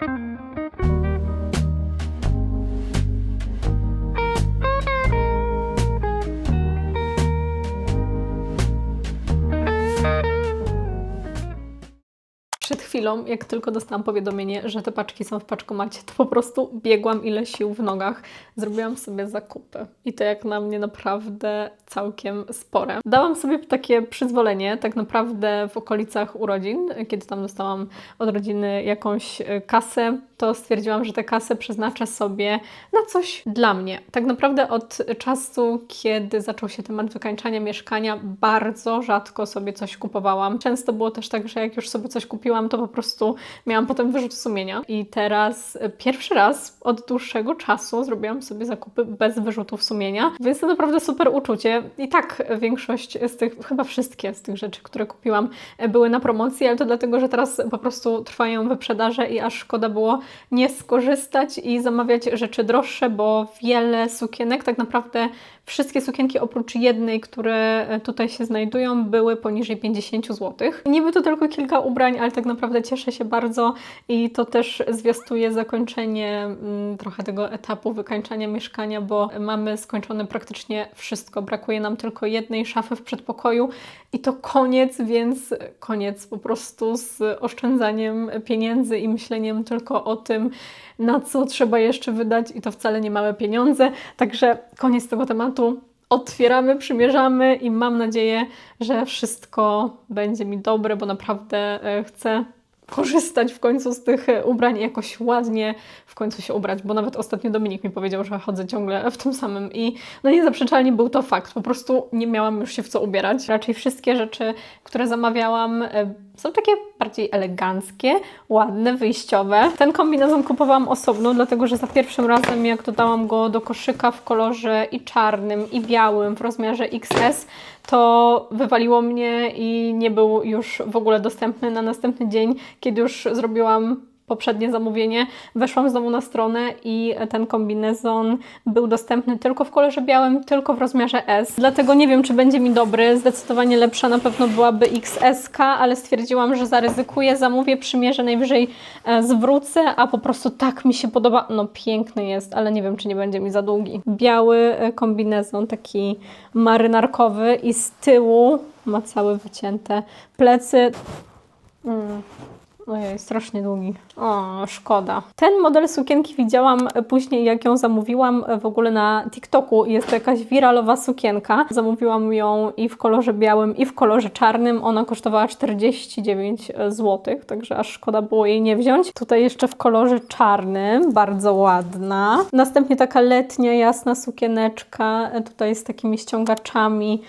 Mm-hmm. Chwilą, jak tylko dostałam powiadomienie, że te paczki są w paczkomacie, to po prostu biegłam ile sił w nogach. Zrobiłam sobie zakupy. I to jak na mnie naprawdę całkiem spore. Dałam sobie takie przyzwolenie, tak naprawdę w okolicach urodzin, kiedy tam dostałam od rodziny jakąś e, kasę, to stwierdziłam, że tę kasę przeznaczę sobie na coś dla mnie. Tak naprawdę od czasu, kiedy zaczął się temat wykańczania mieszkania, bardzo rzadko sobie coś kupowałam. Często było też tak, że jak już sobie coś kupiłam, to po prostu miałam potem wyrzut sumienia. I teraz e, pierwszy raz od dłuższego czasu zrobiłam sobie zakupy bez wyrzutów sumienia, więc to naprawdę super uczucie. I tak większość z tych, chyba wszystkie z tych rzeczy, które kupiłam, e, były na promocji, ale to dlatego, że teraz po prostu trwają wyprzedaże i aż szkoda było nie skorzystać i zamawiać rzeczy droższe, bo wiele sukienek, tak naprawdę wszystkie sukienki oprócz jednej, które tutaj się znajdują, były poniżej 50 zł. Niby to tylko kilka ubrań, ale tak naprawdę cieszę się bardzo i to też zwiastuje zakończenie mm, trochę tego etapu wykańczania mieszkania, bo mamy skończone praktycznie wszystko. Brakuje nam tylko jednej szafy w przedpokoju i to koniec, więc koniec po prostu z oszczędzaniem pieniędzy i myśleniem tylko o tym, na co trzeba jeszcze wydać i to wcale nie małe pieniądze. Także koniec tego tematu. Otwieramy, przymierzamy i mam nadzieję, że wszystko będzie mi dobre, bo naprawdę e, chcę korzystać w końcu z tych e, ubrań i jakoś ładnie w końcu się ubrać, bo nawet ostatnio Dominik mi powiedział, że chodzę ciągle w tym samym i no niezaprzeczalnie był to fakt, po prostu nie miałam już się w co ubierać. Raczej wszystkie rzeczy, które zamawiałam e, są takie bardziej eleganckie, ładne, wyjściowe. Ten kombinezon kupowałam osobno, dlatego że za pierwszym razem jak dodałam go do koszyka w kolorze i czarnym i białym w rozmiarze XS, to wywaliło mnie i nie był już w ogóle dostępny na następny dzień, kiedy już zrobiłam poprzednie zamówienie, weszłam znowu na stronę i ten kombinezon był dostępny tylko w kolorze białym, tylko w rozmiarze S. Dlatego nie wiem, czy będzie mi dobry. Zdecydowanie lepsza na pewno byłaby XS, ale stwierdziłam, że zaryzykuję, zamówię, przymierzę, najwyżej e, zwrócę, a po prostu tak mi się podoba. No piękny jest, ale nie wiem, czy nie będzie mi za długi. Biały e, kombinezon, taki marynarkowy i z tyłu ma całe wycięte plecy. Mm. Ojej, strasznie długi. O, szkoda. Ten model sukienki widziałam później, jak ją zamówiłam w ogóle na TikToku. Jest to jakaś wiralowa sukienka. Zamówiłam ją i w kolorze białym, i w kolorze czarnym. Ona kosztowała 49 zł, także aż szkoda było jej nie wziąć. Tutaj jeszcze w kolorze czarnym, bardzo ładna. Następnie taka letnia, jasna sukieneczka, tutaj z takimi ściągaczami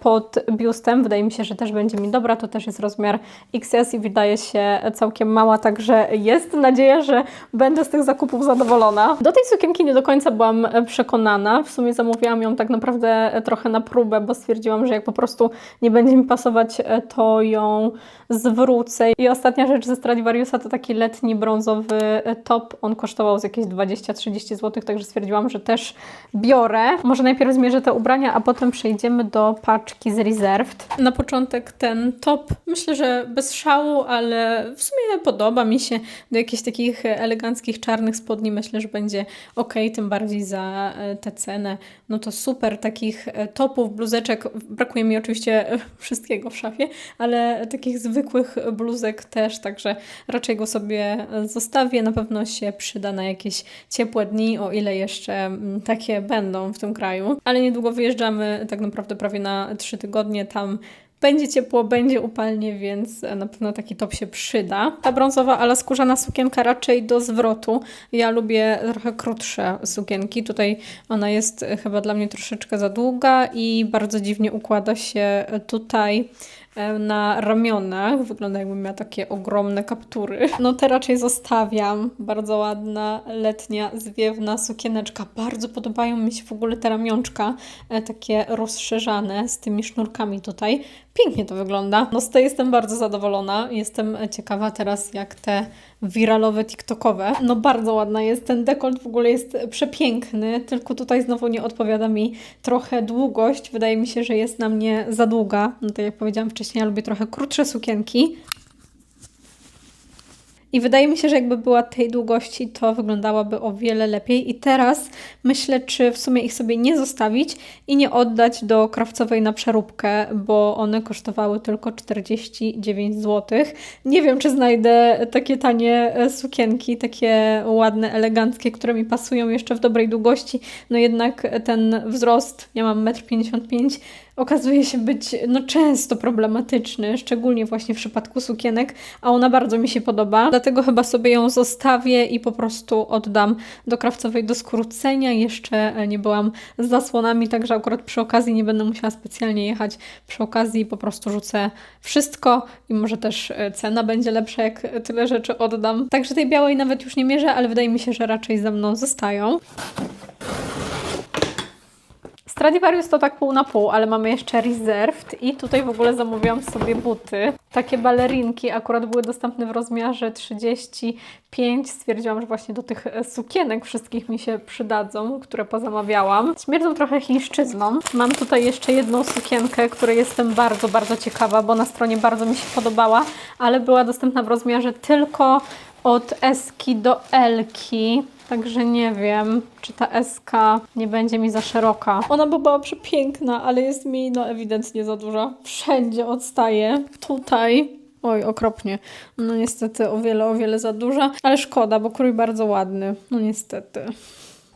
pod biustem. Wydaje mi się, że też będzie mi dobra. To też jest rozmiar XS i wydaje się całkiem mała, także jest nadzieja, że będę z tych zakupów zadowolona. Do tej sukienki nie do końca byłam przekonana. W sumie zamówiłam ją tak naprawdę trochę na próbę, bo stwierdziłam, że jak po prostu nie będzie mi pasować, to ją zwrócę. I ostatnia rzecz ze Stradivariusa to taki letni brązowy top. On kosztował z jakieś 20-30 zł, także stwierdziłam, że też biorę. Może najpierw zmierzę te ubrania, a potem przejdziemy do paczki z Reserved. Na początek ten top, myślę, że bez szału, ale w sumie podoba mi się do jakichś takich eleganckich czarnych spodni. Myślę, że będzie ok, tym bardziej za e, tę cenę. No to super takich e, topów, bluzeczek. Brakuje mi oczywiście wszystkiego w szafie, ale takich zwykłych bluzek też, także raczej go sobie zostawię. Na pewno się przyda na jakieś ciepłe dni, o ile jeszcze mm, takie będą w tym kraju. Ale niedługo wyjeżdżamy tak naprawdę prawie na trzy tygodnie tam będzie ciepło, będzie upalnie, więc na pewno taki top się przyda. Ta brązowa, ale skórzana sukienka raczej do zwrotu. Ja lubię trochę krótsze sukienki. Tutaj ona jest chyba dla mnie troszeczkę za długa i bardzo dziwnie układa się tutaj na ramionach. Wygląda jakbym miała takie ogromne kaptury. No te raczej zostawiam. Bardzo ładna, letnia, zwiewna sukieneczka. Bardzo podobają mi się w ogóle te ramionczka, e, takie rozszerzane z tymi sznurkami tutaj. Pięknie to wygląda. No z tej jestem bardzo zadowolona. Jestem ciekawa teraz, jak te wiralowe TikTokowe. No bardzo ładna jest. Ten dekolt w ogóle jest przepiękny, tylko tutaj znowu nie odpowiada mi trochę długość. Wydaje mi się, że jest na mnie za długa. No tak jak powiedziałam wcześniej, ja lubię trochę krótsze sukienki. I wydaje mi się, że jakby była tej długości, to wyglądałaby o wiele lepiej. I teraz myślę, czy w sumie ich sobie nie zostawić i nie oddać do krawcowej na przeróbkę, bo one kosztowały tylko 49 zł. Nie wiem, czy znajdę takie tanie e, sukienki, takie ładne, eleganckie, które mi pasują jeszcze w dobrej długości. No jednak ten wzrost, ja mam 1,55 m, okazuje się być no, często problematyczny, szczególnie właśnie w przypadku sukienek, a ona bardzo mi się podoba. Dlatego chyba sobie ją zostawię i po prostu oddam do krawcowej do skrócenia. Jeszcze e, nie byłam z zasłonami, także akurat przy okazji nie będę musiała specjalnie jechać. Przy okazji po prostu rzucę wszystko i może też e, cena będzie lepsza, jak tyle rzeczy oddam. Także tej białej nawet już nie mierzę, ale wydaje mi się, że raczej ze mną zostają. Stradivarius to tak pół na pół, ale mamy jeszcze Reserved i tutaj w ogóle zamówiłam sobie buty. Takie balerinki akurat były dostępne w rozmiarze 35. Stwierdziłam, że właśnie do tych e, sukienek wszystkich mi się przydadzą, które pozamawiałam. Śmierdzą trochę chińszczyzną. Mam tutaj jeszcze jedną sukienkę, której jestem bardzo, bardzo ciekawa, bo na stronie bardzo mi się podobała, ale była dostępna w rozmiarze tylko od Eski do Elki. Także nie wiem, czy ta SK nie będzie mi za szeroka. Ona by była przepiękna, ale jest mi no ewidentnie za duża. Wszędzie odstaje. Tutaj Oj, okropnie. No niestety o wiele, o wiele za duża, ale szkoda, bo krój bardzo ładny. No niestety.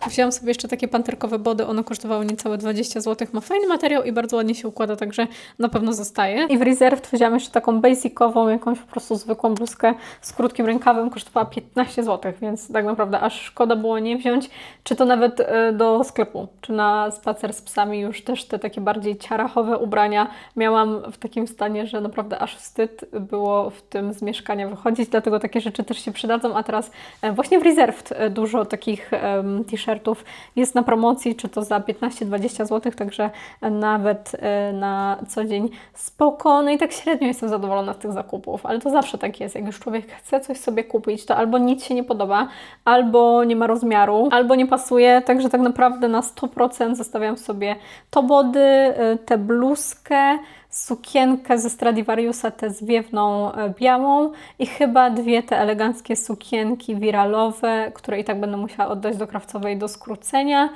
Wziąłam sobie jeszcze takie panterkowe body, one kosztowały niecałe 20 zł. Ma fajny materiał i bardzo ładnie się układa, także na pewno zostaje. I w Reserved wziąłam jeszcze taką basicową, jakąś po prostu zwykłą bluzkę z krótkim rękawem, kosztowała 15 zł, więc tak naprawdę aż szkoda było nie wziąć, czy to nawet e, do sklepu, czy na spacer z psami już też te takie bardziej ciarachowe ubrania miałam w takim stanie, że naprawdę aż wstyd było w tym z mieszkania wychodzić, dlatego takie rzeczy też się przydadzą, a teraz e, właśnie w Reserved e, dużo takich um, t-shirtów jest na promocji, czy to za 15-20 zł, także nawet e, na co dzień spoko. No i tak średnio jestem zadowolona z tych zakupów, ale to zawsze tak jest. Jak już człowiek chce coś sobie kupić, to albo nic się nie podoba, albo nie ma rozmiaru, albo nie pasuje, także tak naprawdę na 100% zostawiam sobie to body, e, tę bluzkę, sukienkę ze Stradivariusa, tę zwiewną e, białą i chyba dwie te eleganckie sukienki wiralowe, które i tak będę musiała oddać do krawcowej do skrócenia.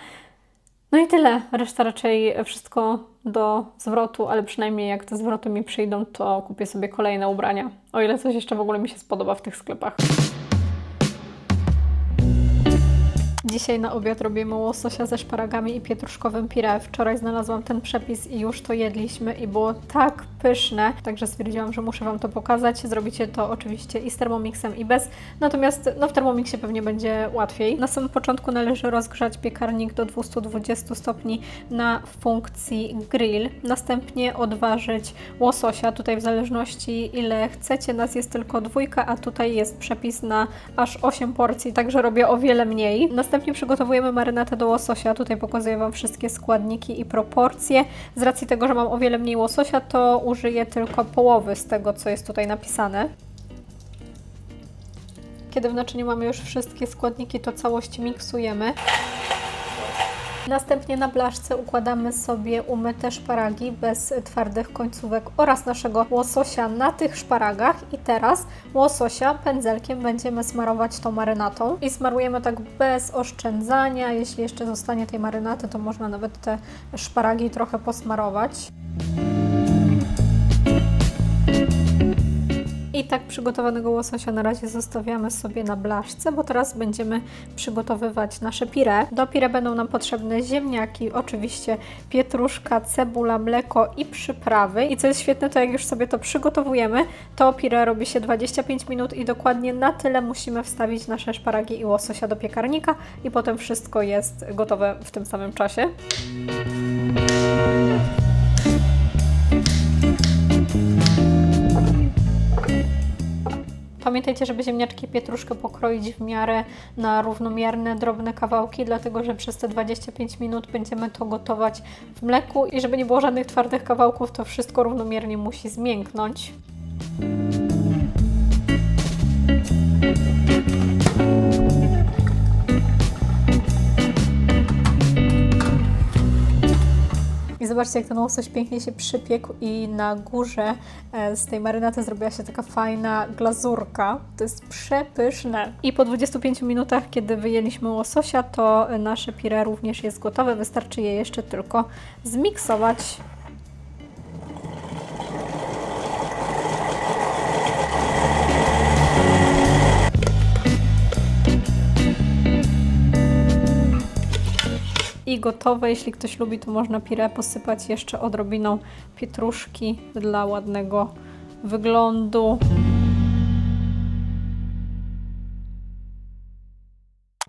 No i tyle. Reszta raczej wszystko do zwrotu, ale przynajmniej jak te zwroty mi przyjdą, to kupię sobie kolejne ubrania. O ile coś jeszcze w ogóle mi się spodoba w tych sklepach. Dzisiaj na obiad robimy łososia ze szparagami i pietruszkowym pire. Wczoraj znalazłam ten przepis i już to jedliśmy i było tak pyszne, także stwierdziłam, że muszę Wam to pokazać. Zrobicie to oczywiście i z Thermomixem i bez, natomiast no, w Thermomixie pewnie będzie łatwiej. Na samym początku należy rozgrzać piekarnik do 220 stopni na funkcji grill. Następnie odważyć łososia, tutaj w zależności ile chcecie, nas jest tylko dwójka, a tutaj jest przepis na aż 8 porcji, także robię o wiele mniej. Następnie przygotowujemy marynatę do łososia. Tutaj pokazuję Wam wszystkie składniki i proporcje. Z racji tego, że mam o wiele mniej łososia, to użyję tylko połowy z tego, co jest tutaj napisane. Kiedy w naczyniu mamy już wszystkie składniki, to całość miksujemy. Następnie na blaszce układamy sobie umyte szparagi bez twardych końcówek oraz naszego łososia na tych szparagach i teraz łososia pędzelkiem będziemy smarować tą marynatą i smarujemy tak bez oszczędzania. Jeśli jeszcze zostanie tej marynaty, to można nawet te szparagi trochę posmarować. I tak przygotowanego łososia na razie zostawiamy sobie na blaszce, bo teraz będziemy przygotowywać nasze pire. Do pire będą nam potrzebne ziemniaki, oczywiście pietruszka, cebula, mleko i przyprawy. I co jest świetne, to jak już sobie to przygotowujemy, to pire robi się 25 minut i dokładnie na tyle musimy wstawić nasze szparagi i łososia do piekarnika i potem wszystko jest gotowe w tym samym czasie. Pamiętajcie, żeby ziemniaczki pietruszkę pokroić w miarę na równomierne, drobne kawałki, dlatego że przez te 25 minut będziemy to gotować w mleku i żeby nie było żadnych twardych kawałków, to wszystko równomiernie musi zmięknąć. Zobaczcie, jak ten łosoś pięknie się przypiekł i na górze e, z tej marynaty zrobiła się taka fajna glazurka. To jest przepyszne. I po 25 minutach, kiedy wyjęliśmy łososia, to nasze pire również jest gotowe. Wystarczy je jeszcze tylko zmiksować. I gotowe. Jeśli ktoś lubi, to można pire posypać jeszcze odrobiną pietruszki dla ładnego wyglądu.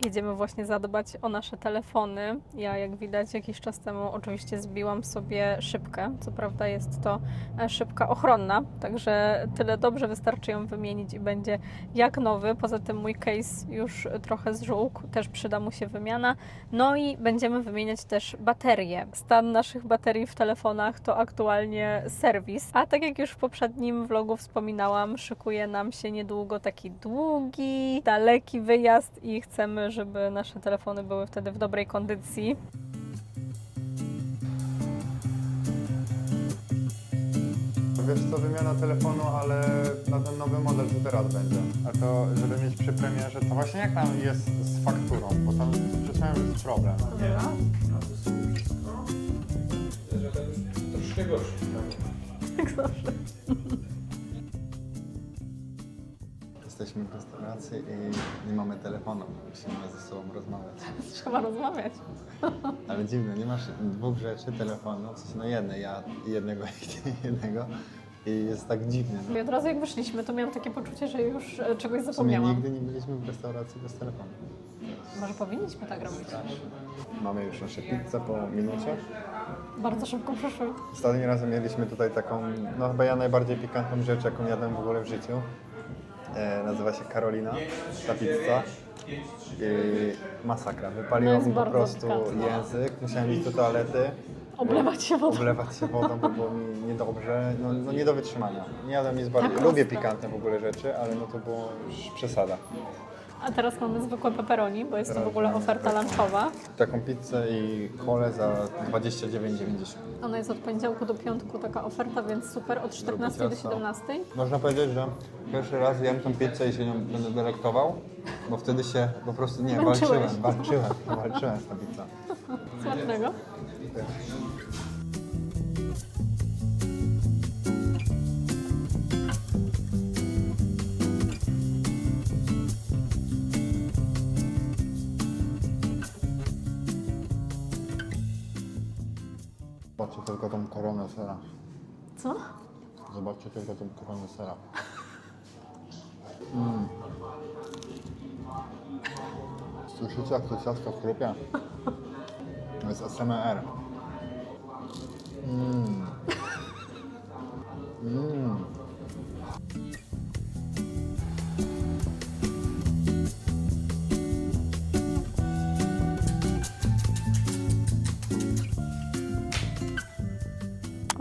Jedziemy właśnie zadbać o nasze telefony. Ja, jak widać, jakiś czas temu oczywiście zbiłam sobie szybkę. Co prawda jest to e, szybka ochronna, także tyle dobrze wystarczy ją wymienić i będzie jak nowy. Poza tym mój case już trochę zżółkł, też przyda mu się wymiana. No i będziemy wymieniać też baterie. Stan naszych baterii w telefonach to aktualnie serwis. A tak jak już w poprzednim vlogu wspominałam, szykuje nam się niedługo taki długi, daleki wyjazd i chcemy, żeby nasze telefony były wtedy w dobrej kondycji. Wiesz co, wymiana telefonu, ale na ten nowy model co teraz będzie. A to, żeby mieć przy premierze, to właśnie jak tam jest z fakturą, bo tam że jest problem. Troszkę gorszy. Jak zawsze. Jesteśmy w restauracji i nie mamy telefonu, musimy ze sobą rozmawiać. Trzeba rozmawiać. Ale dziwne, nie masz dwóch rzeczy, telefonu, w sensie no jednej, ja jednego i jednego. I jest tak dziwnie. No. I od razu jak wyszliśmy, to miałam takie poczucie, że już e, czegoś W sumie zapomniałam. nigdy nie byliśmy w restauracji bez telefonu. Może powinniśmy tak robić. Mamy już nasze pizze po minucie. Bardzo szybko przyszły. Ostatnim razem mieliśmy tutaj taką, no chyba ja najbardziej pikantną rzecz, jaką jadłem w ogóle w życiu. E, nazywa się Karolina, ta pizza. I masakra, No wypaliło jest mi po bardzo prostu język, musiałem iść do toalety. Oblewać się wodą. Oblewać się wodą, bo było mi niedobrze, no, no nie do wytrzymania. Nie jadłem nic bardziej, Tak lubię pikantne w ogóle rzeczy, ale no to było już przesada. A teraz mamy zwykłe pepperoni, bo jest to w ogóle oferta lunchowa. Taką pizzę i kolę za 29,90. Ona jest od poniedziałku do piątku taka oferta, więc super, od 14 do ciasto. 17. Można powiedzieć, że pierwszy raz jem tą pizzę i się nią będę delektował, bo wtedy się po prostu nie Męczyłeś. walczyłem, walczyłem, walczyłem z tą pizzą. Smacznego. Zobaczcie tylko tą koronę sera. Co? Zobaczcie tylko tą koronę sera. Mm. Słyszycie jak to ciastko chrupie? To jest SMR. Mm. Mm.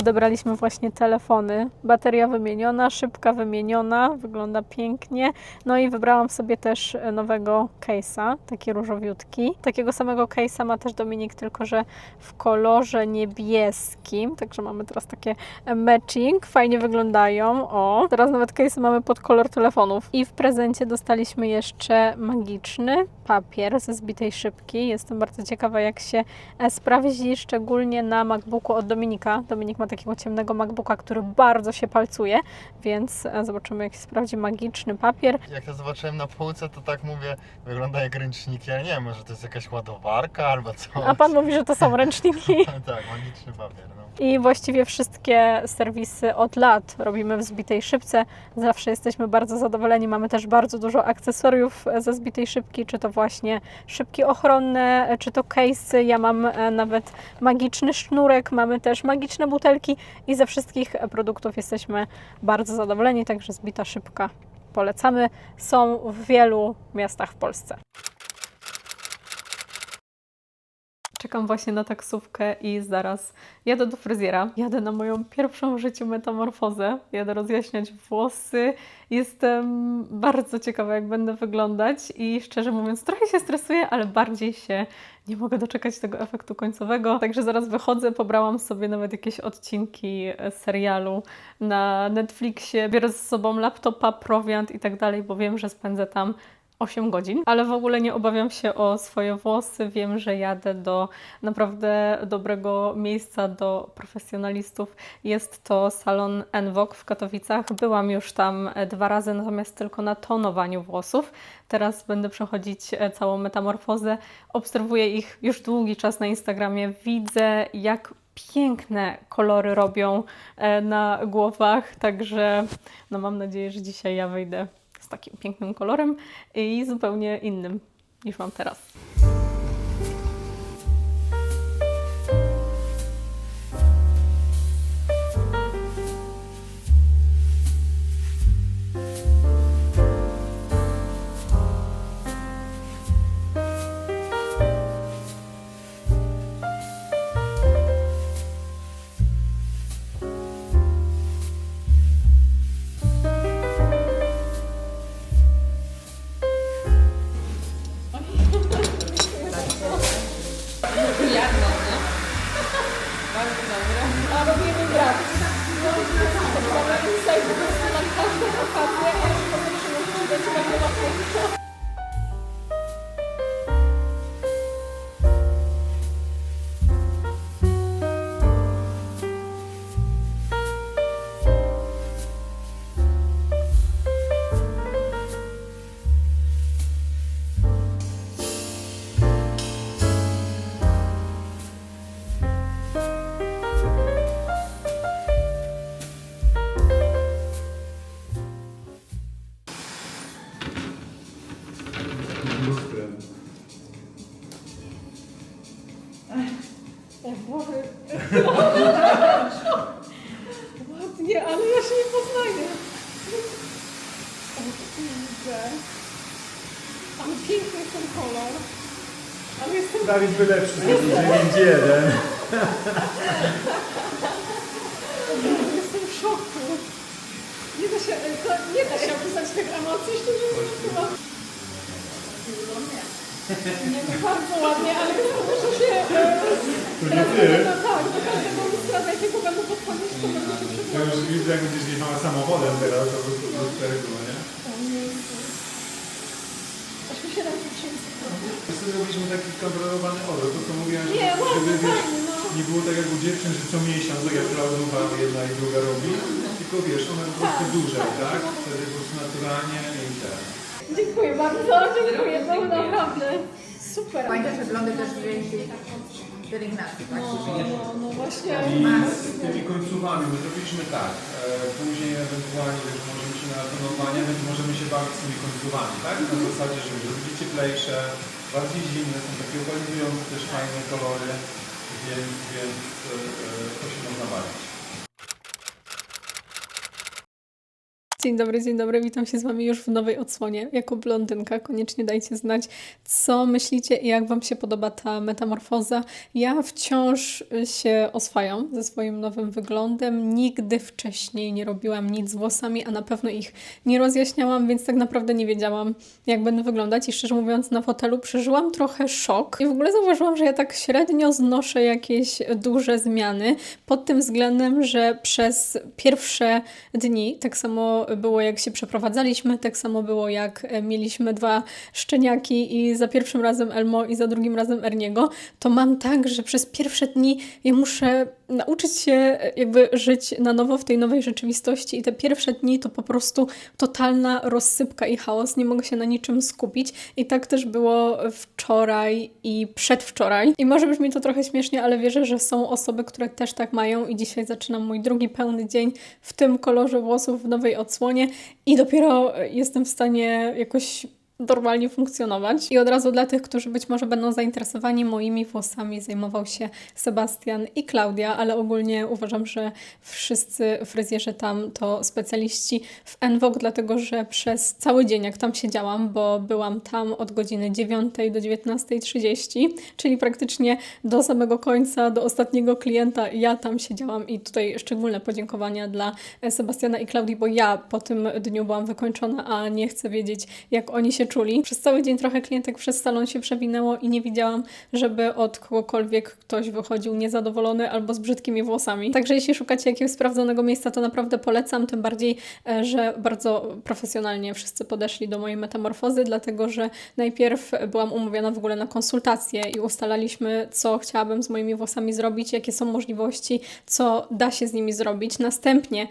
Odebraliśmy właśnie telefony. Bateria wymieniona, szybka wymieniona, wygląda pięknie. No i wybrałam sobie też nowego case'a, taki różowiutki. Takiego samego case'a ma też Dominik, tylko że w kolorze niebieskim. Także mamy teraz takie matching, fajnie wyglądają. O, teraz nawet case'y mamy pod kolor telefonów. I w prezencie dostaliśmy jeszcze magiczny papier ze zbitej szybki. Jestem bardzo ciekawa, jak się e, sprawdzi, szczególnie na MacBooku od Dominika. Dominik ma takiego ciemnego MacBooka, który bardzo się palcuje, więc e, zobaczymy, jak się sprawdzi magiczny papier. Jak to zobaczyłem na półce, to tak mówię, wygląda jak ręczniki, ale nie wiem, może to jest jakaś ładowarka albo coś. A pan mówi, że to są ręczniki. tak, magiczny papier, no. I właściwie wszystkie serwisy od lat robimy w zbitej szybce. Zawsze jesteśmy bardzo zadowoleni. Mamy też bardzo dużo akcesoriów ze zbitej szybki, czy to właśnie szybki ochronne, czy to case'y. Ja mam e, nawet magiczny sznurek, mamy też magiczne butelki i ze wszystkich produktów jesteśmy bardzo zadowoleni, także zbita szybka polecamy. Są w wielu miastach w Polsce. Czekam właśnie na taksówkę i zaraz jadę do fryzjera. Jadę na moją pierwszą w życiu metamorfozę. Jadę rozjaśniać włosy. Jestem bardzo ciekawa, jak będę wyglądać i szczerze mówiąc, trochę się stresuję, ale bardziej się nie mogę doczekać tego efektu końcowego. Także zaraz wychodzę, pobrałam sobie nawet jakieś odcinki e, serialu na Netflixie. Biorę ze sobą laptopa, prowiant i tak dalej, bo wiem, że spędzę tam 8 godzin, ale w ogóle nie obawiam się o swoje włosy. Wiem, że jadę do naprawdę dobrego miejsca, do profesjonalistów. Jest to salon Envok w Katowicach. Byłam już tam e, dwa razy, natomiast tylko na tonowaniu włosów. Teraz będę przechodzić e, całą metamorfozę. Obserwuję ich już długi czas na Instagramie. Widzę, jak piękne kolory robią e, na głowach, także no mam nadzieję, że dzisiaj ja wyjdę z takim pięknym kolorem i zupełnie innym niż mam teraz. Estava. Não, não, não, Ale piękny jest ten kolor. Ale jestem... Dawid by lepszy zrobił 9-1. Jestem w szoku. Nie da się, e, to, nie da się opisać tych emocji, szczerze mówiąc. Nie, no bardzo ładnie, ale już muszę się e, teraz ty. No tak, do każdego lustra, do jakiego będę podchodzić, to będę się Ja już przepraszać. widzę, jak będziesz jechała samochodem teraz, to po prostu do tego, nie? 7 tysięcy Wtedy robiliśmy taki kamerowany orzeł, to co mówiłem, żeby, Nie, ładnie, żeby wiesz, fajnie, no. nie było tak jak u dziewczyn, że co miesiąc tak jak planuwa jedna i druga robi, tylko wiesz, one po prostu Tak, duże, tak, tak? no. Wtedy po prostu naturalnie i tak. Dziękuję bardzo, dziękuję, to naprawdę super. Fajne przeglądy też zdjęć pielęgnacji, tak? No, no, no właśnie. I z tymi końcówami, my zrobiliśmy tak, e, później ewentualnie wiesz, możemy się na tonowanie, więc możemy się bawić z tymi końcówami, tak? Na zasadzie, że zrobić cieplejsze, bardziej zimne, są takie opalizujące też fajne kolory, więc, więc e, e, to się można bawić. Dzień dobry, dzień dobry, witam się z Wami już w nowej odsłonie. Jako blondynka koniecznie dajcie znać, co myślicie i jak Wam się podoba ta metamorfoza. Ja wciąż się oswajam ze swoim nowym wyglądem. Nigdy wcześniej nie robiłam nic z włosami, a na pewno ich nie rozjaśniałam, więc tak naprawdę nie wiedziałam, jak będę wyglądać. I szczerze mówiąc, na fotelu przeżyłam trochę szok. I w ogóle zauważyłam, że ja tak średnio znoszę jakieś duże zmiany pod tym względem, że przez pierwsze dni, tak samo było jak się przeprowadzaliśmy, tak samo było jak e, mieliśmy dwa szczeniaki i za pierwszym razem Elmo i za drugim razem Erniego, to mam tak, że przez pierwsze dni ja muszę nauczyć się e, jakby żyć na nowo w tej nowej rzeczywistości i te pierwsze dni to po prostu totalna rozsypka i chaos, nie mogę się na niczym skupić. I tak też było wczoraj i przedwczoraj. I może brzmi to trochę śmiesznie, ale wierzę, że są osoby, które też tak mają. I dzisiaj zaczynam mój drugi pełny dzień w tym kolorze włosów w nowej odsłonie. I dopiero jestem w stanie jakoś normalnie funkcjonować. I od razu dla tych, którzy być może będą zainteresowani moimi włosami, zajmował się Sebastian i Klaudia, ale ogólnie uważam, że wszyscy fryzjerzy tam to specjaliści w NVOG, dlatego że przez cały dzień, jak tam siedziałam, bo byłam tam od godziny 9 do 19.30, czyli praktycznie do samego końca, do ostatniego klienta, ja tam siedziałam i tutaj szczególne podziękowania dla Sebastiana i Klaudii, bo ja po tym dniu byłam wykończona, a nie chcę wiedzieć, jak oni się czuli. Przez cały dzień trochę klientek przez salon się przewinęło i nie widziałam, żeby od kogokolwiek ktoś wychodził niezadowolony albo z brzydkimi włosami. Także jeśli szukacie jakiegoś sprawdzonego miejsca, to naprawdę polecam, tym bardziej, e, że bardzo profesjonalnie wszyscy podeszli do mojej metamorfozy, dlatego że najpierw byłam umówiona w ogóle na konsultację i ustalaliśmy, co chciałabym z moimi włosami zrobić, jakie są możliwości, co da się z nimi zrobić. Następnie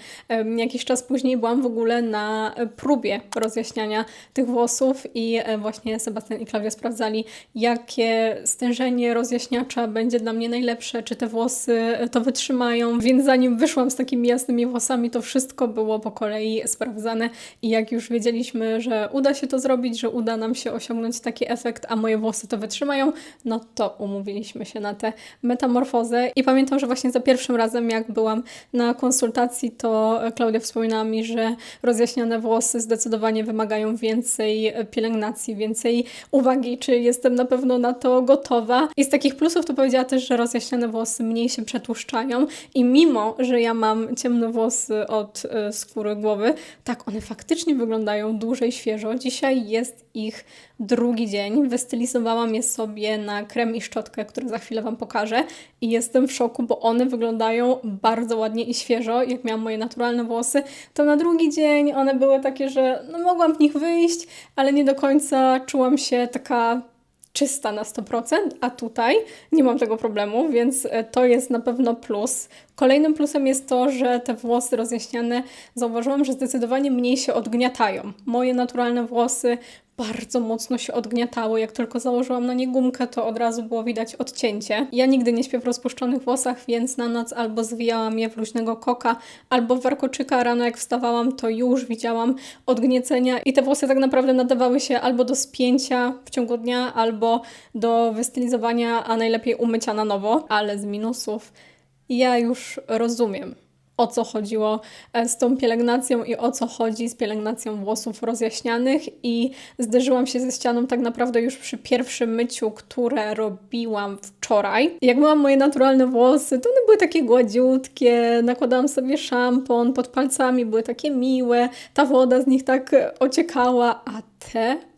jakiś czas później byłam w ogóle na próbie rozjaśniania tych włosów i e, właśnie Sebastian i Klaudia sprawdzali, jakie stężenie rozjaśniacza będzie dla mnie najlepsze, czy te włosy e, to wytrzymają. Więc zanim wyszłam z takimi jasnymi włosami, to wszystko było po kolei sprawdzane i jak już wiedzieliśmy, że uda się to zrobić, że uda nam się osiągnąć taki efekt, a moje włosy to wytrzymają, no to umówiliśmy się na tę metamorfozę. I pamiętam, że właśnie za pierwszym razem, jak byłam na konsultacji, to Klaudia wspominała mi, że rozjaśnione włosy zdecydowanie wymagają więcej pielęgnacji, więcej uwagi, czy jestem na pewno na to gotowa. I z takich plusów to powiedziała też, że rozjaśnione włosy mniej się przetłuszczają i mimo, że ja mam ciemne włosy od e, skóry głowy, tak one faktycznie wyglądają dłużej świeżo. Dzisiaj jest ich drugi dzień. Wystylizowałam je sobie na krem i szczotkę, który za chwilę Wam pokażę i jestem w szoku, bo one wyglądają bardzo ładnie i świeżo. Jak miałam moje naturalne włosy, to na drugi dzień one były takie, że no mogłam w nich wyjść, ale nie do końca czułam się taka czysta na 100%, a tutaj nie mam tego problemu, więc e, to jest na pewno plus. Kolejnym plusem jest to, że te włosy rozjaśniane zauważyłam, że zdecydowanie mniej się odgniatają. Moje naturalne włosy bardzo mocno się odgniatały. Jak tylko założyłam na nie gumkę, to od razu było widać odcięcie. Ja nigdy nie śpię w rozpuszczonych włosach, więc na noc albo zwijałam je w luźnego koka, albo w warkoczyka. Rano jak wstawałam, to już widziałam odgniecenia i te włosy tak naprawdę nadawały się albo do spięcia w ciągu dnia, albo do wystylizowania, a najlepiej umycia na nowo. Ale z minusów ja już rozumiem o co chodziło e, z tą pielęgnacją i o co chodzi z pielęgnacją włosów rozjaśnianych. I zderzyłam się ze ścianą tak naprawdę już przy pierwszym myciu, które robiłam wczoraj. Jak myłam moje naturalne włosy, to one były takie gładziutkie, nakładałam sobie szampon, pod palcami były takie miłe, ta woda z nich tak ociekała, a te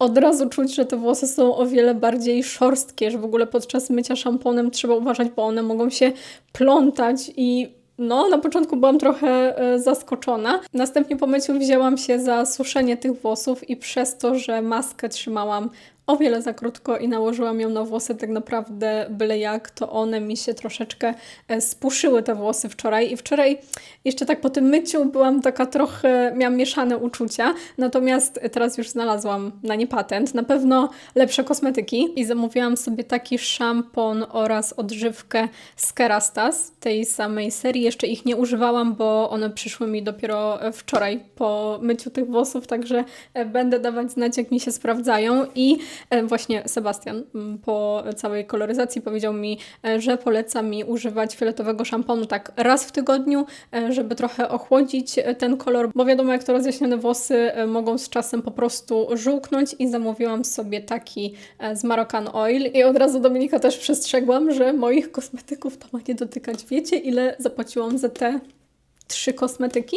od razu czuć, że te włosy są o wiele bardziej szorstkie, że w ogóle podczas mycia szamponem trzeba uważać, bo one mogą się plątać i no, na początku byłam trochę e, zaskoczona. Następnie po myciu wzięłam się za suszenie tych włosów i przez to, że maskę trzymałam o wiele za krótko i nałożyłam ją na włosy tak naprawdę byle jak, to one mi się troszeczkę e, spuszyły te włosy wczoraj. I wczoraj jeszcze tak po tym myciu byłam taka trochę, miałam mieszane uczucia, natomiast teraz już znalazłam na nie patent, na pewno lepsze kosmetyki. I zamówiłam sobie taki szampon oraz odżywkę z Kerastas, tej samej serii, jeszcze ich nie używałam, bo one przyszły mi dopiero e, wczoraj po myciu tych włosów, także e, będę dawać znać jak mi się sprawdzają. I Właśnie Sebastian m, po całej koloryzacji powiedział mi, e, że poleca mi używać fioletowego szamponu tak raz w tygodniu, e, żeby trochę ochłodzić e, ten kolor, bo wiadomo jak to rozjaśnione włosy e, mogą z czasem po prostu żółknąć i zamówiłam sobie taki e, z Moroccan Oil i od razu Dominika też przestrzegłam, że moich kosmetyków to ma nie dotykać. Wiecie ile zapłaciłam za te trzy kosmetyki?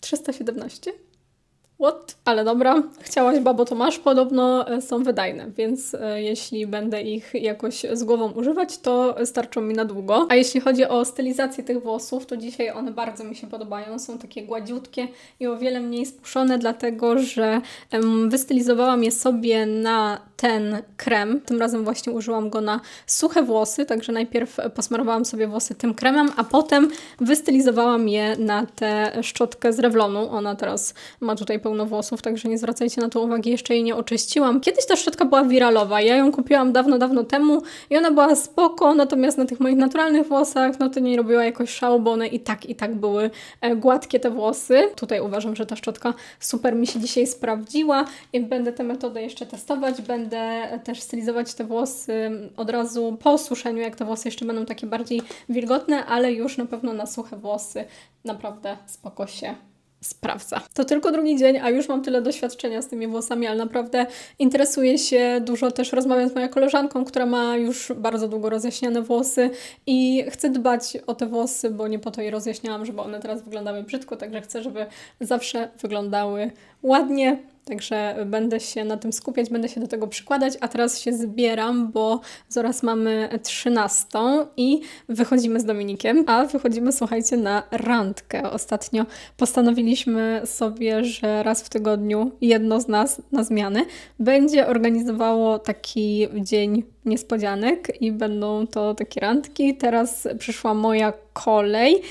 317? What? Ale dobra, chciałaś, babo, to masz. Podobno e, są wydajne, więc e, jeśli będę ich jakoś z głową używać, to starczą mi na długo. A jeśli chodzi o stylizację tych włosów, to dzisiaj one bardzo mi się podobają. Są takie gładziutkie i o wiele mniej spuszczone, dlatego że wystylizowałam je sobie na ten krem. Tym razem właśnie użyłam go na suche włosy, także najpierw posmarowałam sobie włosy tym kremem, a potem wystylizowałam je na tę szczotkę z Revlonu. Ona teraz ma tutaj pełno włosów, także nie zwracajcie na to uwagi, jeszcze jej nie oczyściłam. Kiedyś ta szczotka była wiralowa, ja ją kupiłam dawno, dawno temu i ona była spoko, natomiast na tych moich naturalnych włosach, no to nie robiła jakoś szału, bo one i tak, i tak były e, gładkie te włosy. Tutaj uważam, że ta szczotka super mi się dzisiaj sprawdziła i będę tę metodę jeszcze testować, będę też stylizować te włosy od razu po suszeniu, jak te włosy jeszcze będą takie bardziej wilgotne, ale już na pewno na suche włosy naprawdę spoko się sprawdza. To tylko drugi dzień, a już mam tyle doświadczenia z tymi włosami, ale naprawdę interesuję się dużo też rozmawiam z moją koleżanką, która ma już bardzo długo rozjaśniane włosy i chcę dbać o te włosy, bo nie po to je rozjaśniałam, żeby one teraz wyglądały brzydko, także chcę, żeby zawsze wyglądały ładnie. Także będę się na tym skupiać, będę się do tego przykładać, a teraz się zbieram, bo zaraz mamy 13 i wychodzimy z Dominikiem, a wychodzimy, słuchajcie, na randkę. Ostatnio postanowiliśmy sobie, że raz w tygodniu jedno z nas na zmiany będzie organizowało taki dzień niespodzianek i będą to takie randki. Teraz przyszła moja kolej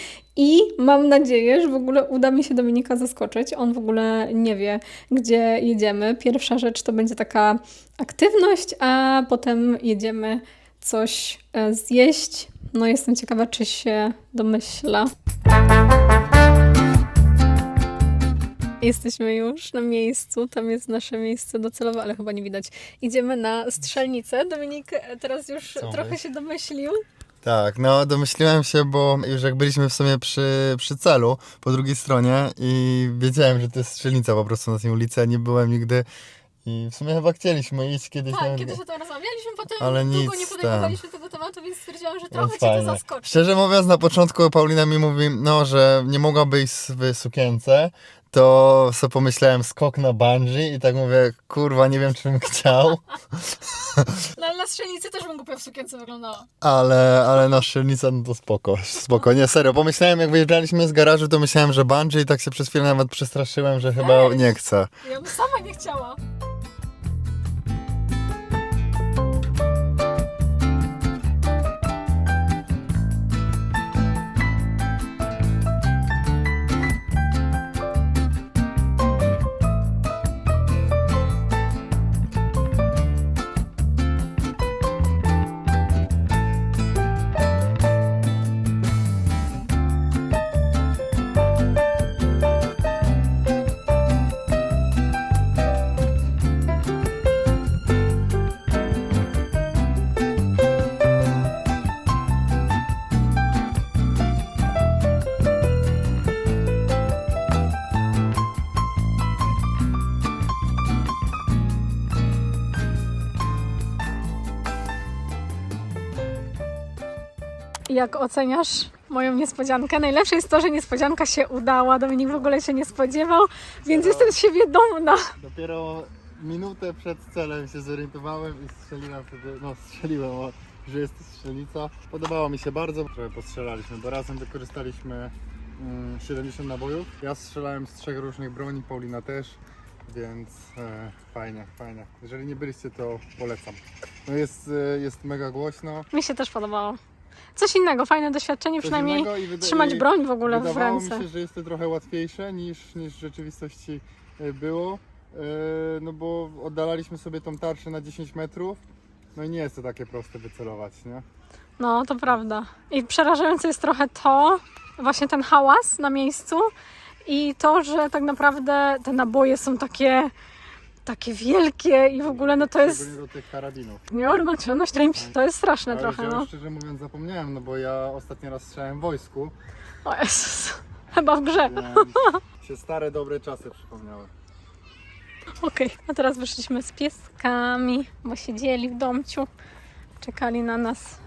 i mam nadzieję, że w ogóle uda mi się Dominika zaskoczyć. On w ogóle nie wie, gdzie jedziemy. Pierwsza rzecz to będzie taka aktywność, a potem jedziemy coś e, zjeść. No jestem ciekawa, czy się domyśla. Jesteśmy już na miejscu, tam jest nasze miejsce docelowe, ale chyba nie widać. Idziemy na strzelnicę. Dominik e, teraz już Co trochę mówisz? się domyślił. Tak, no domyśliłem się, bo już jak byliśmy w sumie przy, przy celu, po drugiej stronie i wiedziałem, że to jest strzelnica po prostu na tej ulicy, a nie byłem nigdy i w sumie chyba chcieliśmy iść kiedyś Tak, na... kiedyś o tym rozmawialiśmy, potem Ale długo nic, nie tak. podejmowaliśmy tego tematu, więc stwierdziłam, że No, trochę cię to zaskoczy. Szczerze mówiąc, na początku Paulina mi mówi, no, że nie mogłaby iść w sukience, to sobie pomyślałem skok na bungee i tak mówię, kurwa, nie wiem, czy bym chciał, No ale na strzelnicy też bym głupio w sukience wyglądała. ale, ale na strzelnicę, no to spoko, spoko, nie, serio, pomyślałem, jak wyjeżdżaliśmy z garażu, to myślałem, że bungee i tak się przez chwilę nawet przestraszyłem, że chyba Ej. nie chcę. Ja bym sama nie chciała. Jak oceniasz moją niespodziankę? Najlepsze jest to, że niespodzianka się udała. Dominik w ogóle się nie spodziewał, więc jestem z siebie dumna. Dopiero minutę przed celem się zorientowałem i strzeliłem wtedy, no strzeliłem, o, że jest to strzelnica. Podobało mi się bardzo, trochę postrzelaliśmy, bo razem wykorzystaliśmy mm, 70 nabojów. Ja strzelałem z trzech różnych broni, Paulina też, więc e, fajnie, fajnie. Jeżeli nie byliście, to polecam. No jest, e, jest mega głośno. Mi się też podobało. Coś innego, fajne doświadczenie, przynajmniej trzymać broń w ogóle w ręce. mi się, że jest to trochę łatwiejsze niż, niż w rzeczywistości e, było. E, No bo oddalaliśmy sobie tą tarczę na 10 metrów. No i nie jest to takie proste wycelować, nie? No, to prawda. I przerażające jest trochę to, właśnie ten hałas na miejscu i to, że tak naprawdę te naboje są takie, takie wielkie i w ogóle no to jest Szczególnie do tych karabinów. nieormaczność, to jest straszne Ale trochę, ja no. szczerze mówiąc zapomniałem, no bo ja ostatni raz strzelałem w wojsku, O Jezus, chyba w grze. więc się stare dobre czasy przypomniały. Okej, a teraz wyszliśmy z pieskami, bo siedzieli w domciu, czekali na nas